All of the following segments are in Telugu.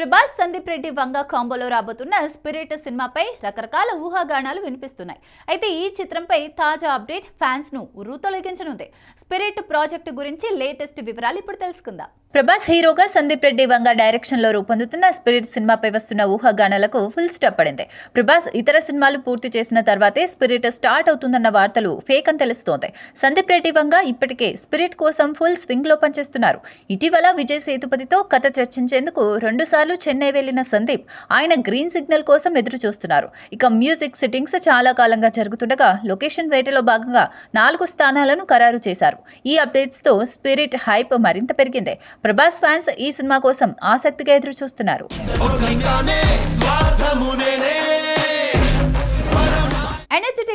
ప్రభాస్ సందీప్ రెడ్డి వంగ కాంబోలో రాబోతున్న స్పిరిట్ సినిమాపై రకరకాల ఊహాగానాలు వినిపిస్తున్నాయి. అయితే ఈ చిత్రంపై తాజా అప్డేట్ ఫ్యాన్స్ను ఉర్రూతొలగించనుంది స్పిరిట్ ప్రాజెక్టు గురించి లేటెస్ట్ వివరాలు ఇప్పుడు తెలుసుకుందాం. ప్రభాస్ హీరోగా సందీప్ రెడ్డి వంగ డైరెక్షన్లో రూపొందుతున్న స్పిరిట్ సినిమాపై వస్తున్న ఊహాగానాలకు ఫుల్ స్టాప్ పడింది. ప్రభాస్ ఇతర సినిమాలు పూర్తి చేసిన తర్వాతే స్పిరిట్ స్టార్ట్ అవుతుందన్న వార్తలు ఫేక్ అని తెలుస్తోంది. సందీప్ రెడ్డి వంగ ఇప్పటికే స్పిరిట్ కోసం ఫుల్ స్వింగ్లో పనిచేస్తున్నారు. ఇటీవల విజయ్ సేతుపతితో కథ చర్చించేందుకు రెండుసార్లు చెన్నై వెళ్ళిన సందీప్ ఆయన గ్రీన్ సిగ్నల్ కోసం ఎదురు చూస్తున్నారు ఇక మ్యూజిక్ సిట్టింగ్స్ చాలా కాలంగా జరుగుతుండగా లొకేషన్ వేటలో భాగంగా నాలుగు స్థానాలను ఖరారు చేశారు. ఈ అప్డేట్స్తో స్పిరిట్ హైప్ మరింత పెరిగింది. ప్రభాస్ ఫ్యాన్స్ ఈ సినిమా కోసం ఆసక్తిగా ఎదురు చూస్తున్నారు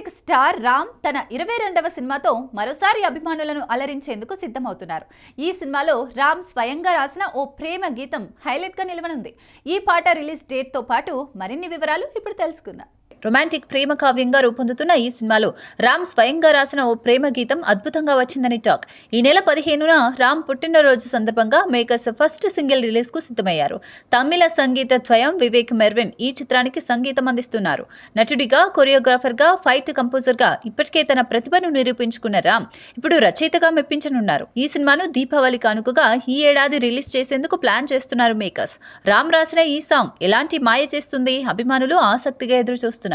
ఎనర్జెటిక్ స్టార్ రామ్ తన ఇరవై రెండవ సినిమాతో మరోసారి అభిమానులను అలరించేందుకు సిద్ధమవుతున్నారు. ఈ సినిమాలో రామ్ స్వయంగా రాసిన ఓ ప్రేమ గీతం హైలైట్గా నిలవనుంది. ఈ పాట రిలీజ్ డేట్తో పాటు మరిన్ని వివరాలు ఇప్పుడు తెలుసుకుందాం. రొమాంటిక్ ప్రేమ కావ్యంగా రూపొందుతున్న ఈ సినిమాలో రామ్ స్వయంగా రాసిన ఓ ప్రేమ గీతం అద్భుతంగా వచ్చిందని టాక్. ఈ నెల పదిహేనున రామ్ పుట్టినరోజు సందర్భంగా మేకర్స్ ఫస్ట్ సింగిల్ రిలీజ్కు సిద్ధమయ్యారు. తమిళ సంగీత ద్వయం వివేక్ మెర్విన్ ఈ చిత్రానికి సంగీతం అందిస్తున్నారు. నటుడిగా కొరియోగ్రాఫర్గా ఫైట్ కంపోజర్గా ఇప్పటికే తన ప్రతిభను నిరూపించుకున్న రామ్ ఇప్పుడు రచయితగా మెప్పించనున్నారు. ఈ సినిమాను దీపావళి కానుకగా ఈ ఏడాది రిలీజ్ చేసేందుకు ప్లాన్ చేస్తున్నారు మేకర్స్. రామ్ రాసిన ఈ సాంగ్ ఎలాంటి మాయ చేస్తుంది? అభిమానులు ఆసక్తిగా ఎదురు చూస్తున్నారు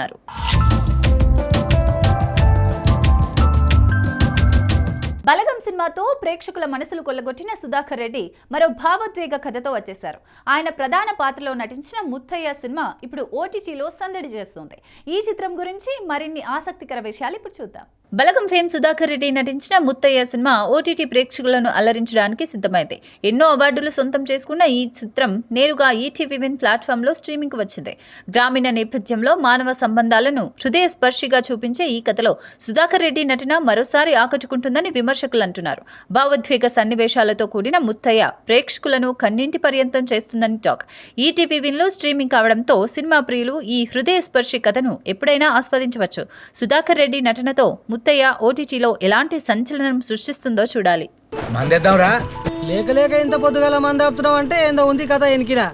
బలగం సినిమాతో ప్రేక్షకుల మనసులు కొల్లగొట్టిన సుధాకర్ రెడ్డి మరో భావోద్వేగ కథతో వచ్చేశారు. ఆయన ప్రధాన పాత్రలో నటించిన ముత్తయ్య సినిమా ఇప్పుడు ఓటీటీలో సందడి చేస్తుంది. ఈ చిత్రం గురించి మరిన్ని ఆసక్తికర విషయాలు ఇప్పుడు చూద్దాం. బలగం ఫేమ్ సుధాకర్ రెడ్డి నటించిన ముత్తయ్య సినిమా ఓటీటీ ప్రేక్షకులను అలరించడానికి సిద్ధమైంది. ఎన్నో అవార్డులు సొంతం చేసుకున్న ఈ చిత్రం నేరుగా ఈటీవీ విన్ ప్లాట్ఫామ్లో స్ట్రీమింగ్ వచ్చింది. గ్రామీణ నేపథ్యంలో మానవ సంబంధాలను హృదయస్పర్శిగా చూపించే ఈ కథలో సుధాకర్ రెడ్డి నటన మరోసారి ఆకట్టుకుంటుందని విమర్శకులు అంటున్నారు. భావోద్వేగ సన్నివేశాలతో కూడిన ముత్తయ్య ప్రేక్షకులను కన్నింటి పర్యంతం చేస్తుందని టాక్. ఈటీవీ విన్లో స్ట్రీమింగ్ కావడంతో సినిమా ప్రియులు ఈ హృదయస్పర్శి కథను ఎప్పుడైనా ఆస్వాదించవచ్చు. సుధాకర్ రెడ్డి నటనతో ముత్తయ్య ఓటీటీలో ఎలాంటి సంచలనం సృష్టిస్తుందో చూడాలి. మందేద్దాంరా. లేక లేక ఇంత పొద్దుగల మంది ఆపుతున్నావు అంటే ఏందో ఉంది కథ ఎనికినా.